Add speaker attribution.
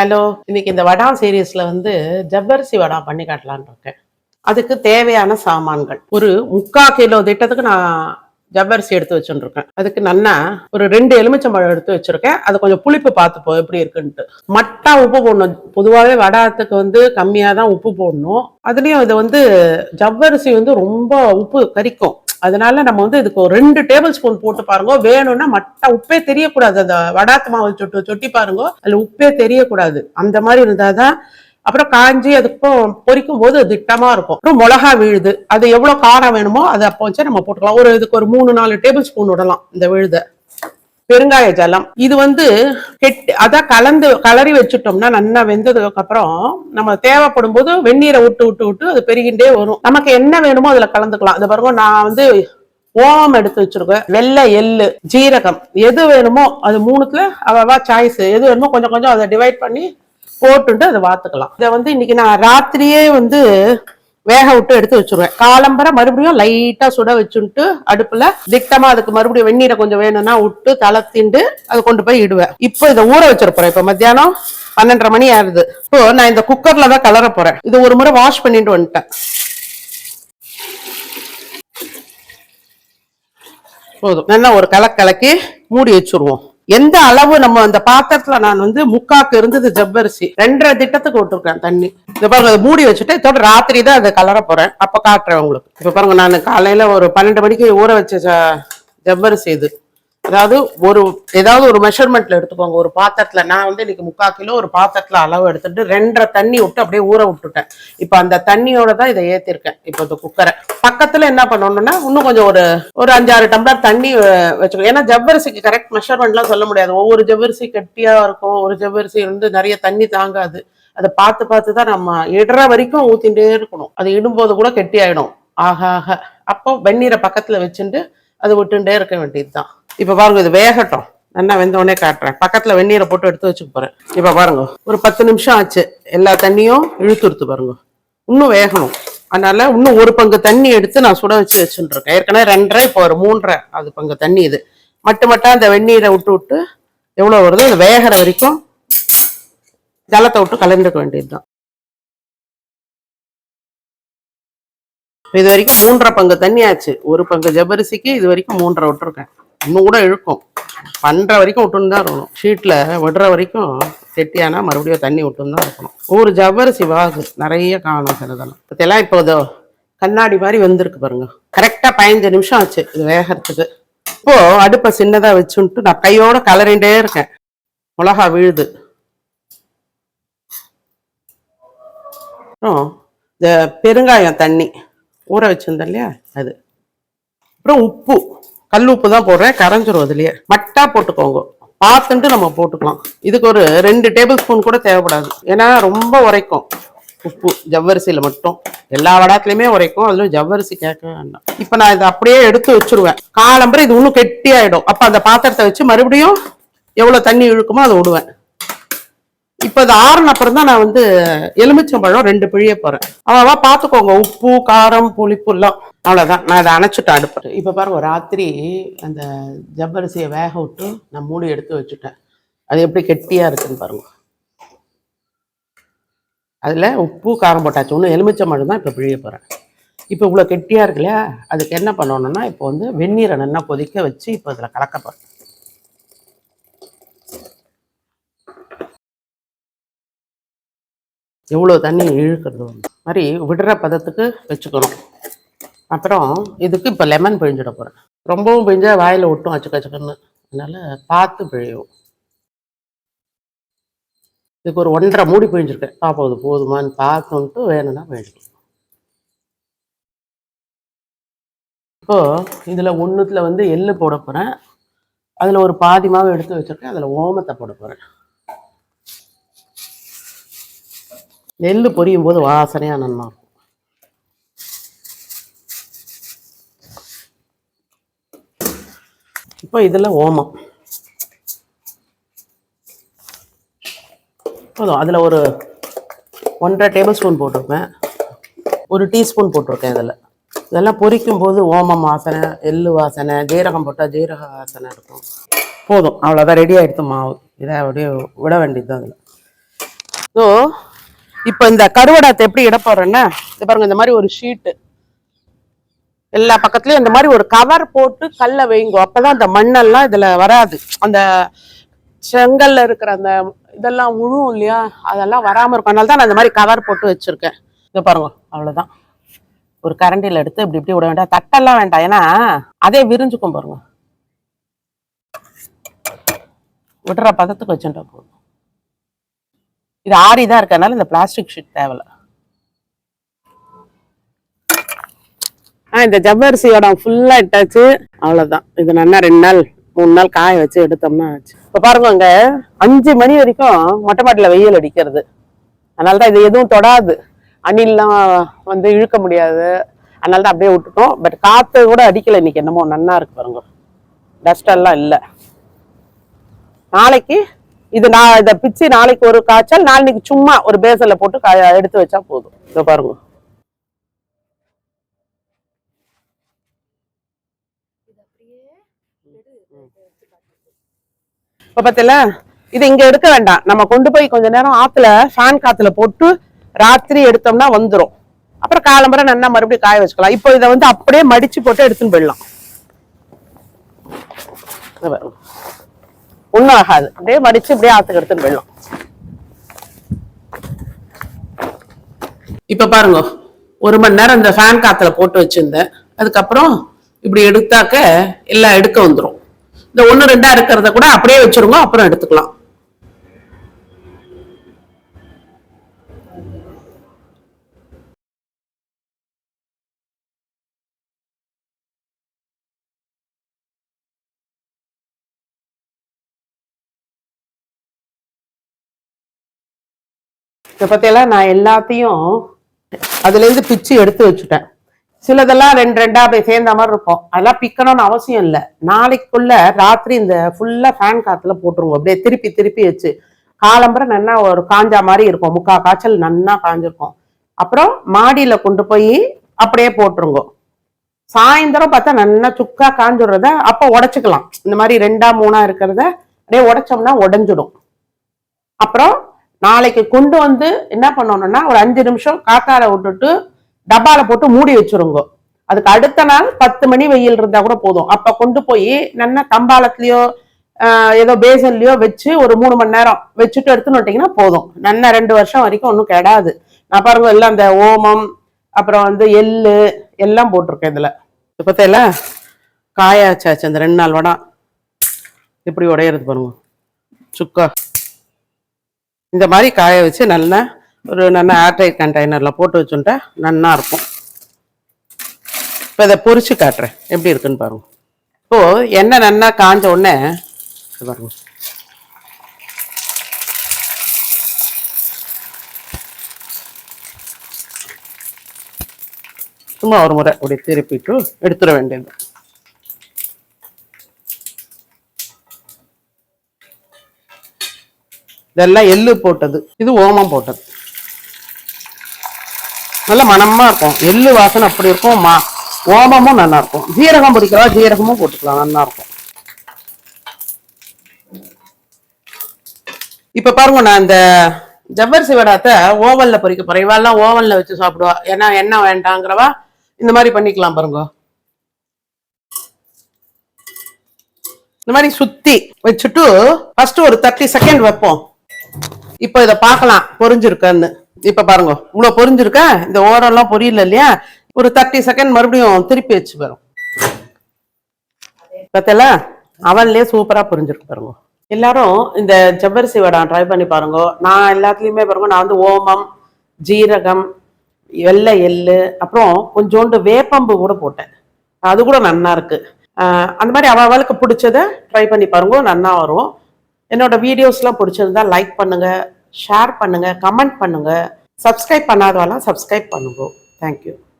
Speaker 1: Hello இன்னைக்கு இந்த வடா சீரீஸ்ல வந்து ஜவ்வரிசி வடா பண்ணி காட்டலான் இருக்கேன். அதுக்கு தேவையான சாமான்கள். ஒரு முக்கா கிலோ திட்டத்துக்கு நான் ஜவ்வரிசி எடுத்து வச்சுருக்கேன். அதுக்கு நல்லா ஒரு ரெண்டு எலுமிச்சம்பழம் எடுத்து வச்சிருக்கேன். அது கொஞ்சம் புளிப்பு பார்த்துப்போம் எப்படி இருக்குன்ட்டு. மட்டா உப்பு போடணும். பொதுவாகவே வடாத்துக்கு வந்து கம்மியாக தான் உப்பு போடணும். அதுலேயும் இது வந்து ஜவ்வரிசி வந்து ரொம்ப உப்பு கரிக்கும். அதனால நம்ம வந்து இதுக்கு ஒரு ரெண்டு டேபிள் ஸ்பூன் போட்டு பாருங்க. வேணும்னா மட்டா உப்பே தெரியக்கூடாது. அந்த வடாத்து மாவு சொட்டு சொட்டி பாருங்க. அதுல உப்பே தெரியக்கூடாது. அந்த மாதிரி இருந்தாதான் அப்புறம் காஞ்சி அதுக்கும் பொரிக்கும் போது திட்டமா இருக்கும். அப்புறம் மிளகா விழுது. அது எவ்வளவு காரம் வேணுமோ அதை அப்போ வச்சு நம்ம போட்டுக்கலாம். ஒரு இதுக்கு ஒரு மூணு நாலு டேபிள் ஸ்பூன் விடலாம் இந்த விழுதை. பெருங்காய ஜலம். இது வந்து கெட்டி அதான் கலந்து கலரி வச்சுட்டோம்னா நல்லா வெந்ததுக்கு அப்புறம் நம்ம தேவைப்படும் போது வெந்நீரை விட்டு விட்டு விட்டு அது பெருகிண்டே வரும். நமக்கு என்ன வேணுமோ அதுல கலந்துக்கலாம். இந்த பாருங்க நான் வந்து ஓமம் எடுத்து வச்சிருக்கேன். வெள்ளை எள்ளு ஜீரகம். எது வேணுமோ அது மூணுத்துல அவவா சாய்ஸ் எது வேணுமோ கொஞ்சம் கொஞ்சம் அதை டிவைட் பண்ணி போட்டுட்டு அதை வாத்துக்கலாம். இதை வந்து இன்னைக்கு நான் ராத்திரியே வந்து வேக விட்டு எடுத்து வச்சிருவேன். காலம்பரை மறுபடியும் லைட்டா சுட வச்சுட்டு அடுப்புல திட்டமா அதுக்கு மறுபடியும் வெந்நீரை கொஞ்சம் வேணும்னா விட்டு தளர்த்திண்டு அதை கொண்டு போய் இடுவேன். இப்போ இதை ஊற வச்சிருப்போம் இப்ப மத்தியானம் பன்னெண்டரை மணி ஆகுது. இப்போ நான் இந்த குக்கர்ல தான் கலர போறேன். இது ஒரு முறை வாஷ் பண்ணிட்டு வந்துட்டேன். போதும். நல்லா ஒரு கலக்கலக்கி மூடி வச்சிருவோம். எந்த அளவு நம்ம அந்த பாத்திரத்துல நான் வந்து முக்காக்கு இருந்தது ஜவ்வரிசி? ரெண்டரை திட்டத்துக்கு விட்டுருக்கேன் தண்ணி. இந்த பாருங்க அதை மூடி வச்சுட்டு இதோட ராத்திரி தான் அதை கலர போறேன். அப்ப காட்டுறேன் உங்களுக்கு. இப்ப பாருங்க நான் காலையில ஒரு பன்னெண்டு மணிக்கு ஊற வச்ச ஜவ்வரிசி இது. அதாவது ஒரு ஏதாவது ஒரு மெஷர்மெண்ட்ல எடுத்துக்கோங்க. ஒரு பாத்திரத்துல நான் வந்து இன்னைக்கு முக்கால் கிலோ ஒரு பாத்திரத்துல அளவு எடுத்துட்டு ரெண்டரை தண்ணி விட்டு அப்படியே ஊற விட்டுட்டேன். இப்போ அந்த தண்ணியோட தான் இதை ஏத்திருக்கேன். இப்போ இந்த குக்கரை பக்கத்துல என்ன பண்ணணும்னா இன்னும் கொஞ்சம் ஒரு ஒரு அஞ்சாறு டம்ளர் தண்ணி வச்சுக்கணும். ஏன்னா ஜவ்வரிசிக்கு கரெக்ட் மெஷர்மெண்ட்லாம் சொல்ல முடியாது. ஒவ்வொரு ஜவ்வரிசி கெட்டியா இருக்கும். ஒரு ஜவ்வரிசி வந்து நிறைய தண்ணி தாங்காது. அதை பார்த்து பார்த்து தான் நம்ம இடுற வரைக்கும் ஊத்திட்டே இருக்கணும். அது இடும்போது கூட கெட்டி ஆயிடும் ஆக ஆக அப்போ வெந்நீரை பக்கத்துல வச்சுட்டு அது விட்டுண்டே இருக்க வேண்டியது தான் இப்போ பாருங்க இது வேகட்டும். நல்லா வெந்தோடனே காட்டுறேன். பக்கத்தில் வெந்நீரை போட்டு எடுத்து வச்சுக்க போகிறேன் இப்போ பாருங்க ஒரு பத்து நிமிஷம் ஆச்சு. எல்லா தண்ணியும் இழுத்துருத்து பாருங்க. இன்னும் வேகணும். அதனால இன்னும் ஒரு பங்கு தண்ணி எடுத்து நான் சுட வச்சு வச்சுருக்கேன். ஏற்கனவே ரெண்டரை இப்போ ஒரு மூன்றரை அது பங்கு தண்ணி இது. மட்டு மட்டும் அந்த வெந்நீரை விட்டு விட்டு எவ்வளோ வருதோ அது வேகிற வரைக்கும் ஜலத்தை விட்டு கலந்துக்க வேண்டியதுதான். இது வரைக்கும் மூன்றரை பங்கு தண்ணி ஆச்சு. ஒரு பங்கு ஜபரிசிக்கு இது வரைக்கும் மூன்றரை விட்டுருக்கேன். இன்னும் கூட இழுக்கும். பண்ணுற வரைக்கும் விட்டுன்னு தான் இருக்கணும். ஷீட்டில் விடுற வரைக்கும் செட்டியானா மறுபடியும் தண்ணி விட்டுன்னு தான் இருக்கணும். ஒரு ஜவ்வரிசி வாகு. நிறைய காணும் சிலதெல்லாம் இதெல்லாம். இப்போ இதோ கண்ணாடி மாதிரி வந்திருக்கு பாருங்க. கரெக்டாக பதினஞ்சு நிமிஷம் ஆச்சு இது வேகறதுக்கு. இப்போது அடுப்பை சின்னதாக வச்சுன்ட்டு நான் கையோடு கலரிண்டே இருக்கேன். மிளகா விழுது. அப்புறம் இந்த பெருங்காயம் தண்ணி. ஊற வச்சிருந்தேன் இல்லையா? அது. அப்புறம் உப்பு. கல் உப்பு தான் போடுறேன். கரைஞ்சிரும் அதுலேயே. மட்டா போட்டுக்கோங்க. பார்த்துட்டு நம்ம போட்டுக்கலாம். இதுக்கு ஒரு ரெண்டு டேபிள் ஸ்பூன் கூட தேவைப்படாது. ஏன்னா ரொம்ப உரைக்கும். உப்பு ஜவ்வரிசியில் மட்டும். எல்லா வடத்துலையுமே உரைக்கும். அதுல ஜவ்வரிசி கேட்க வேண்டாம். இப்போ நான் இதை அப்படியே எடுத்து வச்சிருவேன். காலம்பரம் இது இன்னும் கெட்டி அப்போ அந்த பாத்திரத்தை வச்சு மறுபடியும் எவ்வளோ தண்ணி இழுக்குமோ அதை விடுவேன். இப்ப அது ஆறுன அப்புறம் தான் நான் வந்து எலுமிச்சம்பழம் ரெண்டு பிழிய போறேன். அவவா பாத்துக்கோங்க. உப்பு காரம் புளிப்பு எல்லாம். அவ்வளவுதான். நான் அதை அணைச்சிட்டு அடுப்பேன் இப்ப பாருங்க ராத்திரி அந்த ஜவ்வரிசியை வேக விட்டு நான் மூடி எடுத்து வச்சுட்டேன். அது எப்படி கெட்டியா இருக்குன்னு பாருங்க. அதுல உப்பு காரம் போட்டாச்சு. ஒன்றும் எலுமிச்சம்பழம் தான் இப்ப பிழிய போறேன். இப்போ இவ்வளோ கெட்டியாக இருக்குல்ல அதுக்கு என்ன பண்ணணும்னா இப்போ வந்து வெந்நீரை நல்லா கொதிக்க வச்சு இப்போ இதில் கலக்க போகிறேன் எவ்வளோ தண்ணி இழுக்கிறது வந்து. மாதிரி விடுற பதத்துக்கு வச்சுக்கணும். அப்புறம் இதுக்கு இப்போ லெமன் பிழிஞ்சிட போகிறேன் ரொம்பவும் பிழிஞ்சா வாயில் ஒட்டும் அச்சுக்கு அச்சுக்குன்னு. அதனால பார்த்து பிழியும் இதுக்கு ஒரு ஒன்றரை மூடி பிழிஞ்சிருக்கேன். பாப்போம் இது போதுமான்னு பார்த்துன்ட்டு வேணும்னா பிழிஞ்சிக்கலாம். இப்போ இதில் ஒன்றுத்தில் வந்து எள்ளு போட போகிறேன் அதில் ஒரு பாதி மாவு எடுத்து வச்சிருக்கேன். அதில் ஓமத்தை போட போகிறேன் நெல் பொரியும் போது வாசனையா நல்லா இருக்கும். இப்போ இதில் ஓமம். போதும். அதில் ஒரு ஒன்றரை டேபிள் ஸ்பூன் போட்டிருப்பேன் ஒரு டீஸ்பூன் போட்டிருக்கேன் இதில். இதெல்லாம் பொரிக்கும் போது ஓமம் வாசனை எள்ளு வாசனை ஜீரகம் போட்டால் ஜீரக வாசனை இருக்கும். போதும். அவ்வளோதான் ரெடி ஆகிடுத்து மாவு. இதை அப்படியே விட வேண்டியது தான் அதில் ஸோ இப்போ இந்த கருவடாத்தை எப்படி இட போறேன்னா இது பாருங்க இந்த மாதிரி ஒரு ஷீட்டு எல்லா பக்கத்துலயும் இந்த மாதிரி ஒரு கவர் போட்டு கல்ல வைங்கோ. அப்பதான் அந்த மண்ணெல்லாம் இதுல வராது. அந்த செங்கல்ல இருக்கிற அந்த இதெல்லாம் உழுவும் இல்லையா? அதெல்லாம் வராம இருக்கும். அதனால தான் நான் இந்த மாதிரி கவர் போட்டு வச்சிருக்கேன். இதை பாருங்க அவ்வளவுதான். ஒரு கரண்டில எடுத்து இப்படி இப்படி விட வேண்டாம். தட்டெல்லாம் வேண்டாம். ஏன்னா அதே விரிஞ்சுக்கும் பாருங்க. விடுற பதத்துக்கு வச்சுட்டா போதும். இது ஆறி தான் இருக்கிறதுனால இந்த பிளாஸ்டிக் ஷீட் தேவையில்ல ஆ இந்த ஜவ்வரிசியோட ஃபுல்லா இட்டாச்சு. அவ்வளவுதான். இது நல்லா ரெண்டு நாள் மூணு நாள் காய வச்சு எடுத்தோம்னா ஆச்சு. இப்ப பாருங்க அங்க அஞ்சு மணி வரைக்கும் மொட்டை மாட்டில வெயில் அடிக்கிறது. அதனாலதான் இது எதுவும் தொடாது. அணில்லாம் வந்து இழுக்க முடியாது. அதனால தான் அப்படியே விட்டுட்டோம். பட் காத்து கூட அடிக்கல இன்னைக்கு. என்னமோ நன்னா இருக்கு பாருங்க. டஸ்ட் எல்லாம் இல்லை. நாளைக்கு இது நான் இதை பிச்சு நாளைக்கு ஒரு காய்ச்சல் நாளைக்கு சும்மா ஒரு பேசல போட்டு காய எடுத்து வச்சா போதும். இதை பாருங்க. இப்போ பார்த்தல இது இங்க எடுக்க வேண்டாம். நம்ம கொண்டு போய் கொஞ்ச நேரம் ஆற்றுல ஃபேன் காற்றுல போட்டு ராத்திரி எடுத்தோம்னா வந்துடும் அப்புறம் காலம்பரம் நல்லா மறுபடியும் காய வச்சுக்கலாம். இப்போ இதை வந்து அப்படியே மடிச்சு போட்டு எடுத்துன்னு போயிடலாம். இதை ஒண்ணும் ஆகாது அப்படியே மடிச்சு அப்படியே ஆத்துக்கு எடுத்துன்னு போயிடலாம். இப்ப பாருங்க ஒரு மணி நேரம் இந்த ஃபேன் காத்துல போட்டு வச்சிருந்தேன். அதுக்கப்புறம் இப்படி எடுத்தாக்க எல்லாம் எடுக்க வந்துரும். இந்த ஒன்று ரெண்டா இருக்கிறத கூட அப்படியே வச்சிருங்க அப்புறம் எடுத்துக்கலாம். இதை பற்றியெல்லாம் நான் எல்லாத்தையும் அதுலேருந்து பிச்சு எடுத்து வச்சுட்டேன். சிலதெல்லாம் ரெண்டு ரெண்டா போய் சேர்ந்த மாதிரி இருக்கும். அதெல்லாம் பிக்கணும்னு அவசியம் இல்லை. நாளைக்குள்ள ராத்திரி இந்த ஃபுல்லா ஃபேன் காத்துல போட்டுருவோம். அப்படியே திருப்பி திருப்பி வச்சு. காலம்பரை நல்லா ஒரு காஞ்சா மாதிரி இருக்கும். முக்கா காய்ச்சல் நன்னா காஞ்சிருக்கும். அப்புறம் மாடியில கொண்டு போய் அப்படியே போட்டுருங்க. சாயந்தரம் பார்த்தா நல்லா சுக்கா காஞ்சிடுறத அப்போ உடச்சிக்கலாம். இந்த மாதிரி ரெண்டா மூணா இருக்கிறத அப்படியே உடைச்சோம்னா உடஞ்சிடும். அப்புறம் நாளைக்கு கொண்டு வந்து என்ன பண்ணணும்னா ஒரு அஞ்சு நிமிஷம் காத்தால விட்டுட்டு டப்பால போட்டு மூடி வச்சிருங்க. அதுக்கு அடுத்த நாள் பத்து மணி வெயில் இருந்தா கூட போதும். அப்ப கொண்டு போய் நல்லா கம்பாலத்திலயோ ஏதோ பேசன்லயோ வச்சு ஒரு மூணு மணி நேரம் வச்சுட்டு எடுத்துன்னு வந்துட்டீங்கன்னா போதும். நல்லா ரெண்டு வருஷம் வரைக்கும் ஒன்றும் கெடாது. நான் பாருங்க எல்லாம் அந்த ஓமம் அப்புறம் வந்து எள்ளு எல்லாம் போட்டிருக்கேன் இதுல. இப்போ தெரியல காயாச்சாச்சு அந்த ரெண்டு நாள் வடம் இப்படி உடையிறது பாருங்க. சுக்கா. இந்த மாதிரி காய வச்சு நல்லா ஒரு நல்ல ஏர்டைட் கண்டெய்னரில் போட்டு வச்சுட்டா நல்லா இருக்கும். இப்போ இதை பொறிச்சு காட்டுறேன். எப்படி இருக்குன்னு பாருங்க. இப்போ எண்ணெய் நல்லா காஞ்ச உடனே பாருங்க. சும்மா ஒரு முறை அப்படி திருப்பிட்டு எடுத்துட வேண்டியது. இதெல்லாம் எள்ளு போட்டது. இது ஓமம் போட்டது. நல்ல மனமா இருக்கும். எள்ளு வாசனை அப்படி இருக்கும். மா ஓமமும் நல்லா இருக்கும். ஜீரகம் பிடிக்கிறா ஜீரகமும் போட்டுக்கலாம். நல்லா இருக்கும். இப்ப பாருங்க நான் இந்த ஜவ்வரிசி வடாத்தை ஓவன்ல பொறிக்க போறேன். இவெல்லாம் ஓவன்ல வச்சு சாப்பிடுவா. ஏன்னா எண்ணெய் வேண்டாங்கிறவா? இந்த மாதிரி பண்ணிக்கலாம் பாருங்க. இந்த மாதிரி சுத்தி வச்சுட்டு ஃபர்ஸ்ட் ஒரு தேர்ட்டி செகண்ட் வைப்போம். இப்போ இதை பார்க்கலாம் பொரிஞ்சிருக்கான்னு. இப்போ பாருங்க. இவ்வளோ பொரிஞ்சிருக்கா? இந்த ஓரெல்லாம் பொரியல இல்லையா? ஒரு தேர்ட்டி செகண்ட் மறுபடியும் திருப்பி வச்சு வரும் பார்த்தல? அவன்லயே சூப்பராக புரிஞ்சிருக்கு பாருங்க. எல்லாரும் இந்த ஜவ்வரிசி வடை ட்ரை பண்ணி பாருங்க. நான் எல்லாத்துலேயுமே பாருங்க நான் வந்து ஓமம் ஜீரகம் வெள்ளை எள்ளு அப்புறம் கொஞ்சோண்டு வேப்பம்பு கூட போட்டேன். அது கூட நல்லா இருக்கு. அந்த மாதிரி அவளுக்கு பிடிச்சத ட்ரை பண்ணி பாருங்க நன்னா வரும். என்னோட வீடியோஸ்லாம் பிடிச்சிருந்தா லைக் பண்ணுங்க ஷேர் பண்ணுங்க கமெண்ட் பண்ணுங்க. சப்ஸ்கிரைப் பண்ணாதவெல்லாம் சப்ஸ்கிரைப் பண்ணுங்க. Thank you